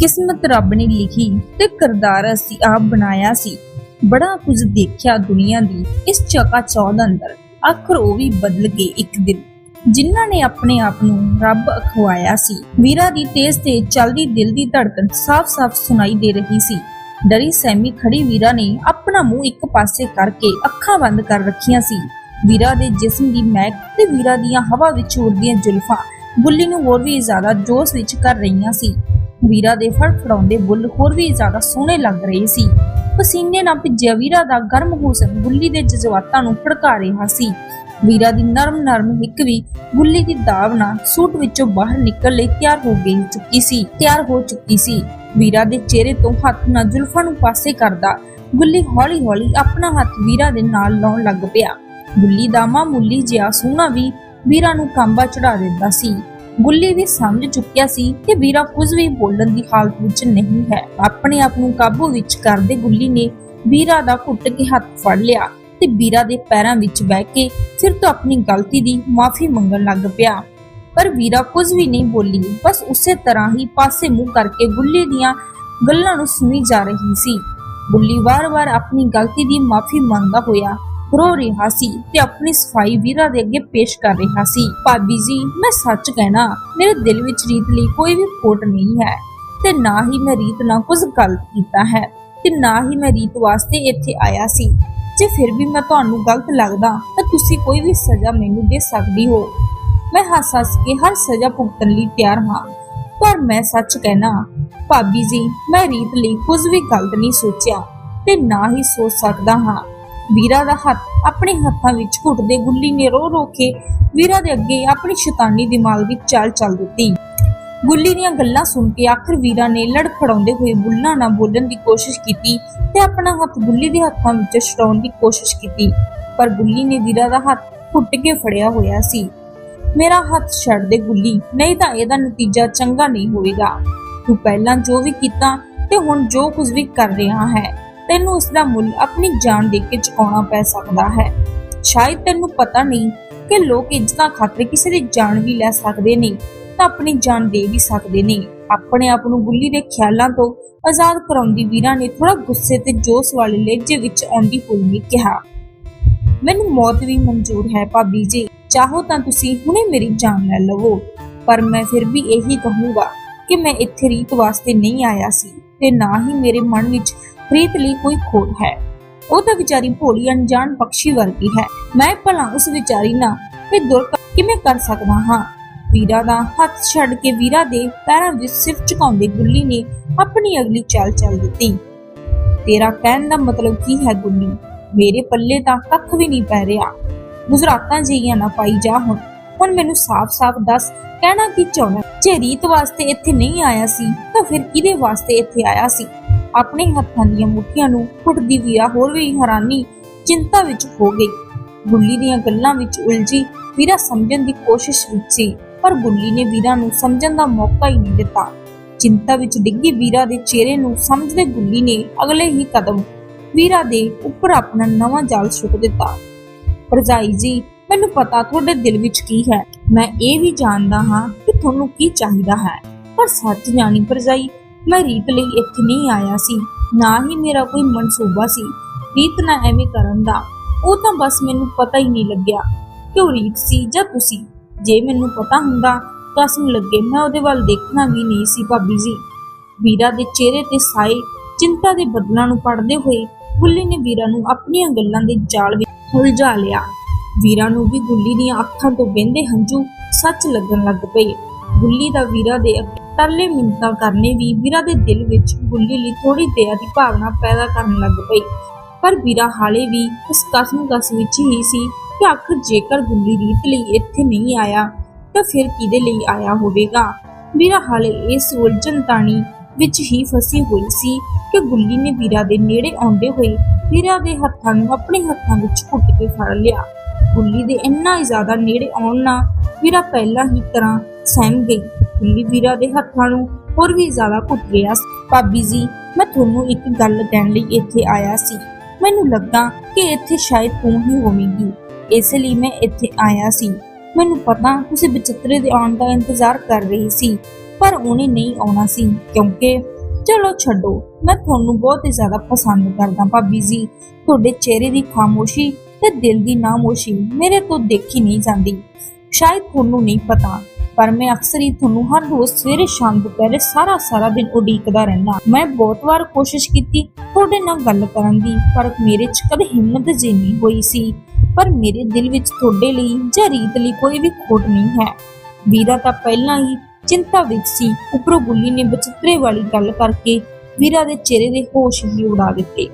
ਕਿਸਮਤ ਰੱਬ ਨੇ ਲਿਖੀ ਤੇ ਕਰਦਾਰ ਅਸੀਂ ਆਪ ਬਣਾਇਆ ਸੀ। ਬੜਾ ਕੁਝ ਦੇਖਿਆ ਦੁਨੀਆ ਦੀ ਇਸ ਚਕਾ ਚੌਧ ਅੰਦਰ। ਆਖਰ ਉਹ ਵੀ ਬਦਲ ਗਏ ਇੱਕ ਦਿਨ। ਜਿਨ੍ਹਾਂ ਨੇ ਆਪਣੇ ਆਪ ਨੂੰ ਰੱਬ ਅਖਵਾਇਆ ਸੀ। ਵੀਰਾ ਦੀ ਤੇਜ਼ ਤੇ ਚੱਲਦੀ ਦਿਲ ਦੀ ਧੜਕਨ ਸਾਫ਼-ਸਾਫ਼ ਸੁਣਾਈ ਦੇ ਰਹੀ ਸੀ। ਡਰੀ ਸਹਿਮੀ ਖੜੀ ਵੀਰਾ ਨੇ ਆਪਣਾ ਮੂੰਹ ਇੱਕ ਪਾਸੇ ਕਰਕੇ ਅੱਖਾਂ ਬੰਦ ਕਰ ਰੱਖੀਆਂ ਸੀ। ਵੀਰਾ ਦੇ ਜਿਸਮ ਦੀ ਮਹਿਕ ਤੇ ਵੀਰਾ ਦੀਆਂ ਹਵਾ ਵਿੱਚ ਉੜਦੀਆਂ ਜ਼ੁਲਫਾਂ ਗੁੱਲੀ ਨੂੰ ਹੋਰ ਵੀ ਜ਼ਿਆਦਾ ਜੋਸ਼ ਵਿੱਚ ਕਰ ਰਹੀਆਂ ਸੀ। ਵੀਰਾ ਦੇ ਫੜਫੜਾਉਂਦੇ ਬੁੱਲ ਹੋਰ ਵੀ ਜ਼ਿਆਦਾ ਸੋਹਣੇ ਲੱਗ ਰਹੇ ਸੀ। ਪਸੀਨੇ ਨਾਲ ਭਿੱਜਿਆ ਵੀਰਾ ਦਾ ਗਰਮ ਹੁਸਨ ਗੁੱਲੀ ਦੇ ਜਜ਼ਬਾਤਾਂ ਨੂੰ ਫੜਕਾ ਰਿਹਾ ਸੀ। ਵੀਰਾ ਦੀ ਨਰਮ ਨਰਮ ਹਿੱਕ ਵੀ ਗੁੱਲੀ ਦੀ ਦਾਵ ਨਾਲ ਸੂਟ ਵਿੱਚੋਂ ਬਾਹਰ ਨਿਕਲ ਲਈ ਤਿਆਰ ਹੋ ਗਈ ਚੁੱਕੀ ਸੀ, ਤਿਆਰ ਹੋ ਚੁੱਕੀ ਸੀ। ਵੀਰਾ ਦੇ ਚਿਹਰੇ ਤੋਂ ਹੱਥ ਨਾਲ ਜ਼ੁਲਫਾਂ ਨੂੰ ਪਾਸੇ ਕਰਦਾ ਗੁੱਲੀ ਹੌਲੀ ਹੌਲੀ ਆਪਣਾ ਹੱਥ ਵੀਰਾ ਦੇ ਨਾਲ ਲਾਉਣ ਲੱਗ ਪਿਆ। ਗੁੱਲੀ ਦਾ ਮਾਮੂਲੀ ਜਿਹਾ ਸੋਹਣਾ ਵੀ ਵੀਰਾ ਨੂੰ ਕਾਂਬਾ ਚੜਾ ਦਿੰਦਾ ਸੀ। ਗੁੱਲੀ ਵੀ ਸਮਝ ਚੁੱਕਿਆ ਸੀ ਕਿ ਵੀਰਾ ਕੁਝ ਵੀ ਬੋਲਣ ਦੀ ਹਾਲਤ ਵਿੱਚ ਨਹੀਂ ਹੈ। ਆਪਣੇ ਆਪ ਨੂੰ ਕਾਬੂ ਵਿੱਚ ਕਰਦੇ ਗੁੱਲੀ ਨੇ ਵੀਰਾ ਦਾ ਘੁੱਟ ਕੇ ਹੱਥ ਫੜ ਲਿਆ ਤੇ ਵੀਰਾ ਦੇ ਪੈਰਾਂ ਵਿੱਚ ਬਹਿ ਕੇ ਫਿਰ ਤੋਂ ਆਪਣੀ ਗਲਤੀ ਦੀ ਮਾਫੀ ਮੰਗਣ ਲੱਗ ਪਿਆ। ਪਰ ਵੀਰਾ ਕੁਝ ਵੀ ਨਹੀਂ ਬੋਲੀ, ਬਸ ਉਸੇ ਤਰ੍ਹਾਂ ਹੀ ਪਾਸੇ ਮੂੰਹ ਕਰਕੇ ਗੁੱਲੀ ਦੀਆਂ ਗੱਲਾਂ ਨੂੰ ਸੁਣੀ ਜਾ ਰਹੀ ਸੀ। ਗੁੱਲੀ ਵਾਰ-ਵਾਰ ਆਪਣੀ ਗਲਤੀ ਦੀ ਮਾਫੀ ਮੰਗਦਾ ਹੋਇਆ ਰੋ ਰਿਹਾ ਸੀ ਤੇ ਆਪਣੀ ਸਫ਼ਾਈ ਵੀਰਾ ਦੇ ਅੱਗੇ ਪੇਸ਼ ਕਰ ਰਿਹਾ ਸੀ। ਭਾਬੀ ਜੀ, ਮੈਂ ਸੱਚ ਕਹਿਣਾ, ਮੇਰੇ ਦਿਲ ਵਿੱਚ ਰੀਤ ਲਈ ਕੋਈ ਵੀ ਖੋਟ ਨਹੀਂ ਹੈ ਤੇ ਨਾ ਹੀ ਮੈਂ ਰੀਤ ਨਾਲ ਕੁਝ ਗਲਤ ਕੀਤਾ ਹੈ ਤੇ ਨਾ ਹੀ ਮੈਂ ਰੀਤ ਵਾਸਤੇ ਇੱਥੇ ਆਇਆ ਸੀ। ਜੇ ਫਿਰ ਵੀ ਮੈਂ ਤੁਹਾਨੂੰ ਗਲਤ ਲੱਗਦਾ, ਤਾਂ ਤੁਸੀਂ ਕੋਈ ਵੀ ਸਜ਼ਾ ਮੈਨੂੰ ਦੇ ਸਕਦੀ ਹੋ। ਮੈਂ ਹੱਸ ਹੱਸ ਕੇ ਹਰ ਸਜ਼ਾ ਭੁਗਤਣ ਲਈ ਤਿਆਰ ਹਾਂ। ਪਰ ਮੈਂ ਸੱਚ ਕਹਿਣਾ, ਭਾਬੀ ਜੀ, ਮੈਂ ਰੀਤ ਲਈ ਕੁਝ ਵੀ ਗਲਤ ਨਹੀਂ ਸੋਚਿਆ ਤੇ ਨਾ ਹੀ ਸੋਚ ਸਕਦਾ ਹਾਂ। ਵੀਰਾ ਦਾ ਹੱਥ ਆਪਣੇ ਹੱਥਾਂ ਵਿੱਚ ਘੁੱਟਦੇ ਗੁੱਲੀ ਨੇ ਰੋ ਰੋ ਕੇ ਵੀਰਾ ਦੇ ਅੱਗੇ ਆਪਣੀ ਸ਼ੈਤਾਨੀ ਦਿਮਾਗ ਦੀ ਚਾਲ ਚੱਲ ਦਿੱਤੀ। ਗੁੱਲੀ ਦੀਆਂ ਗੱਲਾਂ ਸੁਣ ਕੇ ਆਖਰ ਵੀਰਾ ਨੇ ਲੜਖੜਾਉਂਦੇ ਹੋਏ ਬੁੱਲਾਂ ਨਾਲ ਬੋਲਣ ਦੀ ਕੋਸ਼ਿਸ਼ ਕੀਤੀ ਤੇ ਆਪਣਾ ਹੱਥ ਗੁੱਲੀ ਦੇ ਹੱਥਾਂ ਵਿੱਚ ਛਡਾਉਣ ਦੀ ਕੋਸ਼ਿਸ਼ ਕੀਤੀ, ਪਰ ਗੁੱਲੀ ਨੇ ਵੀਰਾ ਦਾ ਹੱਥ ਘੁੱਟ ਕੇ ਫੜਿਆ ਹੋਇਆ ਸੀ। ਮੇਰਾ ਹੱਥ ਛੱਡ ਦੇ ਗੁੱਲੀ, ਨਹੀਂ ਤਾਂ ਇਹਦਾ ਨਤੀਜਾ ਚੰਗਾ ਨਹੀਂ ਹੋਵੇਗਾ। ਤੂੰ ਪਹਿਲਾਂ ਜੋ ਵੀ ਕੀਤਾ ਤੇ ਹੁਣ ਜੋ ਕੁਝ ਵੀ ਕਰ ਰਿਹਾ ਹੈ ਤੈਨੂੰ ਇਸ ਦਾ ਮੁੱਲ ਆਪਣੀ ਜਾਨ ਦੇ ਕੇ ਚੁਕਾਉਣਾ ਪੈ ਸਕਦਾ ਹੈ। ਸ਼ਾਇਦ ਤੈਨੂੰ ਪਤਾ ਨਹੀਂ ਕਿ ਲੋਕ ਇੱਜ਼ਤਾਂ ਖਾਤਰ ਕਿਸੇ ਦੀ ਜਾਨ ਵੀ ਲੈ ਸਕਦੇ ਨੇ ਤਾਂ ਆਪਣੀ ਜਾਨ ਦੇ ਵੀ ਸਕਦੇ ਨੇ। ਆਪਣੇ ਆਪ ਨੂੰ ਗੁੱਲੀ ਦੇ ਖਿਆਲਾਂ ਤੋਂ ਆਜ਼ਾਦ ਕਰਾਉਂਦੀ ਵੀਰਾ ਨੇ ਥੋੜਾ ਗੁੱਸੇ ਤੇ ਜੋਸ਼ ਵਾਲੇ ਲਹਿਜੇ ਵਿੱਚ ਆਉਂਦੀ ਹੋਈ ਕਿਹਾ, ਮੈਨੂੰ ਮੌਤ ਵੀ ਮਨਜ਼ੂਰ ਹੈ ਭਾਬੀ ਜੀ, ਚਾਹੋ ਤਾਂ ਤੁਸੀਂ ਹੁਣੇ ਮੇਰੀ ਜਾਨ ਲੈ ਲਵੋ। ਪਰ ਮੈਂ ਫਿਰ ਵੀ ਇਹੀ ਕਹੂੰਗਾ ਕਿ ਮੈਂ ਇੱਥੇ ਰੀਤ ਵਾਸਤੇ ਨਹੀਂ ਆਇਆ ਸੀ। ਤੇ ਨਾ ਹੀ ਮੇਰੇ ਮਨ ਵਿੱਚ ਰੀਤ ਲਈ ਕੋਈ ਖੋਟ ਹੈ। ਉਹ ਤਾਂ ਵਿਚਾਰੀ ਭੋਲੀ ਅਣਜਾਣ ਪਕਸ਼ੀ ਵਰਗੀ ਹੈ। ਮੈਂ ਭਲਾ ਉਸ ਵਿਚਾਰੀ ਨਾਲ ਇਹ ਦੁਰ ਕਿਵੇਂ ਕਰ ਸਕਦਾ ਹਾਂ? ਵੀਰਾ ਦਾ ਹੱਥ ਛੱਡ ਕੇ ਵੀਰਾ ਦੇ ਪੈਰਾਂ ਵਿੱਚ ਸਿਰ ਝੁਕਾਉਂਦੇ ਗੁੱਲੀ ਨੇ ਆਪਣੀ ਅਗਲੀ ਚਾਲ ਚੱਲ ਦਿੱਤੀ। ਤੇਰਾ ਕਹਿਣ ਦਾ ਮਤਲਬ ਕੀ ਹੈ ਗੁੱਲੀ? ਮੇਰੇ ਪੱਲੇ ਤਾਂ ਕੱਖ ਵੀ ਨਹੀਂ ਪੈ ਰਿਹਾ। ਗੁਜਰਾਤਾਂ ਜਿਹੀਆਂ ਨਾ ਪਾਈ ਜਾ ਹੁਣ। ਹੁਣ ਮੈਨੂੰ ਸਾਫ਼-ਸਾਫ਼ ਦੱਸ, ਕਹਿਣਾ ਕੀ ਚਾਹੁੰਦਾ? ਜੇ ਰੀਤ ਵਾਸਤੇ ਇੱਥੇ ਨਹੀਂ ਆਇਆ ਸੀ, ਤਾਂ ਫਿਰ ਕਿਹਦੇ ਵਾਸਤੇ ਇੱਥੇ ਆਇਆ ਸੀ? ਆਪਣੇ ਹੱਥਾਂ ਦੀਆਂ ਮੁੱਠੀਆਂ ਨੂੰ ਘੁੱਟਦੀ ਵੀਰਾ ਹੋਰ ਵੀ ਹੈਰਾਨੀ, ਚਿੰਤਾ ਵਿੱਚ ਹੋ ਗਈ। ਗੁੱਲੀ ਦੀਆਂ ਗੱਲਾਂ ਵਿੱਚ ਉਲਝੀ, ਵੀਰਾ ਸਮਝਣ ਦੀ ਕੋਸ਼ਿਸ਼ ਵਿੱਚ ਸੀ, ਪਰ ਗੁੱਲੀ ਨੇ ਵੀਰਾ ਨੂੰ ਸਮਝਣ ਦਾ ਮੌਕਾ ਹੀ ਨਹੀਂ ਦਿੱਤਾ। ਚਿੰਤਾ ਵਿੱਚ ਡਿੱਗੀ ਵੀਰਾ ਦੇ ਚਿਹਰੇ ਨੂੰ ਸਮਝਦੇ ਗੁੱਲੀ ਨੇ ਅਗਲੇ ਹੀ ਕਦਮ, ਵੀਰਾ ਦੇ ਉੱਪਰ ਆਪਣਾ ਨਵਾਂ ਜਾਲ ਸੁੱਟ ਦਿੱਤਾ। ਭਰਜਾਈ ਜੀ ਮੈਨੂੰ ਪਤਾ ਤੁਹਾਡੇ ਦਿਲ ਵਿੱਚ ਕੀ ਹੈ। ਮੈਂ ਇਹ ਵੀ ਜਾਣਦਾ ਹਾਂ ਕਿ ਤੁਹਾਨੂੰ ਕੀ ਚਾਹੀਦਾ ਹੈ। ਪਰ ਸੱਚ ਜਾਣੀ ਭਰਜਾਈ, ਮੈਂ ਰੀਤ ਲਈ ਇੱਥੇ ਨਹੀਂ ਆਇਆ ਸੀ, ਨਾ ਹੀ ਮੇਰਾ ਕੋਈ ਮਨਸੂਬਾ ਸੀ। ਰੀਤ ਨਾ ਐਵੇਂ ਕਰਨ ਦਾ। ਉਹ ਤਾਂ ਬਸ ਮੈਨੂੰ ਪਤਾ ਹੀ ਨਹੀਂ ਲੱਗਿਆ ਕਿ ਉਹ ਰੀਤ ਸੀ ਜਾਂ ਤੁਸੀਂ। ਜੇ ਮੈਨੂੰ ਪਤਾ ਹੁੰਦਾ ਕਸਮ ਲੱਗੇ ਮੈਂ ਉਹਦੇ ਵੱਲ ਦੇਖਣਾ ਵੀ ਨਹੀਂ ਸੀ ਭਾਬੀ ਜੀ। ਵੀਰਾ ਦੇ ਚਿਹਰੇ ਤੇ ਸਾਏ ਚਿੰਤਾ ਦੇ ਬੱਦਲਾਂ ਨੂੰ ਪੜਦੇ ਹੋਏ ਗੁੱਲੀ ਨੇ ਵੀਰਾ ਨੂੰ ਆਪਣੀਆਂ ਗੱਲਾਂ ਦੇ ਜਾਲ ਵਿੱਚ ਉਲਝਾ ਲਿਆ। ਵੀਰਾ ਨੂੰ ਵੀ ਗੁੱਲੀ ਦੀਆਂ ਅੱਖਾਂ ਤੋਂ ਵਹਿੰਦੇ ਹੰਝੂ ਸੱਚ ਲੱਗਣ ਲੱਗ ਪਏ। ਗੁੱਲੀ ਦਾ ਵੀਰਾ ਦੇ ਤਰਲੇ ਮਿੰਤਾਂ ਕਰਨੇ ਵੀ ਵੀਰਾ ਦੇ ਦਿਲ ਵਿੱਚ ਗੁੱਲੀ ਲਈ ਥੋੜੀ ਦਇਆ ਦੀ ਭਾਵਨਾ ਪੈਦਾ ਕਰਨ ਲੱਗ ਪਈ ਪਰ ਵੀਰਾ ਹਾਲੇ ਵੀ ਇਸ ਕਸਮ ਕਸ ਵਿੱਚ ਹੀ ਸੀ ਕਿ ਆਖਰ ਜੇਕਰ ਗੁੱਲੀ ਰੀਤ ਲਈ ਇੱਥੇ ਨਹੀਂ ਆਇਆ, ਤਾਂ ਫਿਰ ਕਿਹਦੇ ਲਈ ਆਇਆ ਹੋਵੇਗਾ? ਵੀਰਾ ਹਾਲੇ ਇਸ ਉਲਝਣ ਤਾਣੀ ਵਿੱਚ ਹੀ ਫਸੀ ਹੋਈ ਸੀ ਕਿ ਗੁੱਲੀ ਨੇ ਵੀਰਾ ਦੇ ਨੇੜੇ ਆਉਂਦੇ ਹੋਏ ਵੀਰਾ ਦੇ ਹੱਥਾਂ ਨੂੰ ਆਪਣੇ ਹੱਥਾਂ ਵਿੱਚ ਘੁੱਟ ਕੇ ਫੜ ਲਿਆ। ਗੁੱਲੀ ਦੇ ਇੰਨਾ ਜ਼ਿਆਦਾ ਨੇੜੇ ਆਉਣ ਨਾਲ ਵੀਰਾ ਪਹਿਲਾਂ ਹੀ ਤਰ੍ਹਾਂ ਸਹਿਮ ਗਈ। ਗੁੱਲੀ ਵੀਰਾ ਦੇ ਹੱਥਾਂ ਨੂੰ ਹੋਰ ਵੀ ਜ਼ਿਆਦਾ ਘੁੱਟ ਗਿਆ ਭਾਬੀ ਜੀ, ਮੈਂ ਤੁਹਾਨੂੰ ਇੱਕ ਗੱਲ ਕਹਿਣ ਲਈ ਇੱਥੇ ਆਇਆ ਸੀ। ਮੈਨੂੰ ਲੱਗਾ ਕਿ ਇੱਥੇ ਸ਼ਾਇਦ ਤੂੰ ਹੀ ਹੋਵੇਂਗੀ। ਇਸ ਲਈ ਮੈਂ ਇੱਥੇ ਆਇਆ ਸੀ। ਮੈਨੂੰ ਪਤਾ ਤੁਸੀਂ ਬਚਿੱਤਰੇ ਦੇ ਆਉਣ ਦਾ ਇੰਤਜ਼ਾਰ ਕਰ ਰਹੀ ਸੀ, ਪਰ ਉਹਨੇ ਨਹੀਂ ਆਉਣਾ ਸੀ। ਕਿਉਂਕਿ, ਚਲੋ ਛੱਡੋ, ਮੈਂ ਤੁਹਾਨੂੰ ਬਹੁਤ ਹੀ ਜ਼ਿਆਦਾ ਪਸੰਦ ਕਰਦਾ ਭਾਬੀ ਜੀ। ਤੁਹਾਡੇ ਚਿਹਰੇ ਦੀ ਖਾਮੋਸ਼ੀ ਤੇ ਦਿਲ ਦੀ ਨਾਮੋਸ਼ੀ ਮੇਰੇ ਤੋਂ ਦੇਖੀ ਨਹੀਂ ਜਾਂਦੀ। ਸ਼ਾਇਦ ਤੁਹਾਨੂੰ ਨਹੀਂ ਪਤਾ, ਪਰ ਮੈਂ ਅਕਸਰ ਹੀ ਤੁਹਾਨੂੰ ਹਰ ਰੋਜ਼ ਸਵੇਰੇ ਸ਼ਾਮ ਦੁਪਹਿਰੇ ਸਾਰਾ ਸਾਰਾ ਦਿਨ ਉਡੀਕਦਾ ਰਹਿਣਾ ਮੈਂ ਬਹੁਤ ਵਾਰ ਕੋਸ਼ਿਸ਼ ਕੀਤੀ ਤੁਹਾਡੇ ਨਾਲ ਗੱਲ ਕਰਨ ਦੀ, ਪਰ ਮੇਰੇ 'ਚ ਕਦੇ ਹਿੰਮਤ ਜੀ ਨਹੀਂ ਹੋਈ ਸੀ। ਪਰ ਮੇਰੇ ਦਿਲ ਵਿੱਚ ਤੁਹਾਡੇ ਲਈ ਜਾਂ ਰੀਤ ਲਈ ਕੋਈ ਵੀ ਖੋਟ ਨਹੀਂ ਹੈ। ਵੀਰਾ ਤਾਂ ਪਹਿਲਾਂ ਹੀ ਚਿੰਤਾ ਵਿੱਚ ਸੀ। ਉਪਰੋਂ ਗੁੱਲੀ ਨੇ ਬਚਤਰੇ ਵਾਲੀ ਗੱਲ ਕਰਕੇ ਵੀਰਾ ਦੇ ਚਿਹਰੇ ਦੇ ਹੋਸ਼ ਹੀ ਉਡਾ ਦਿੱਤੇ।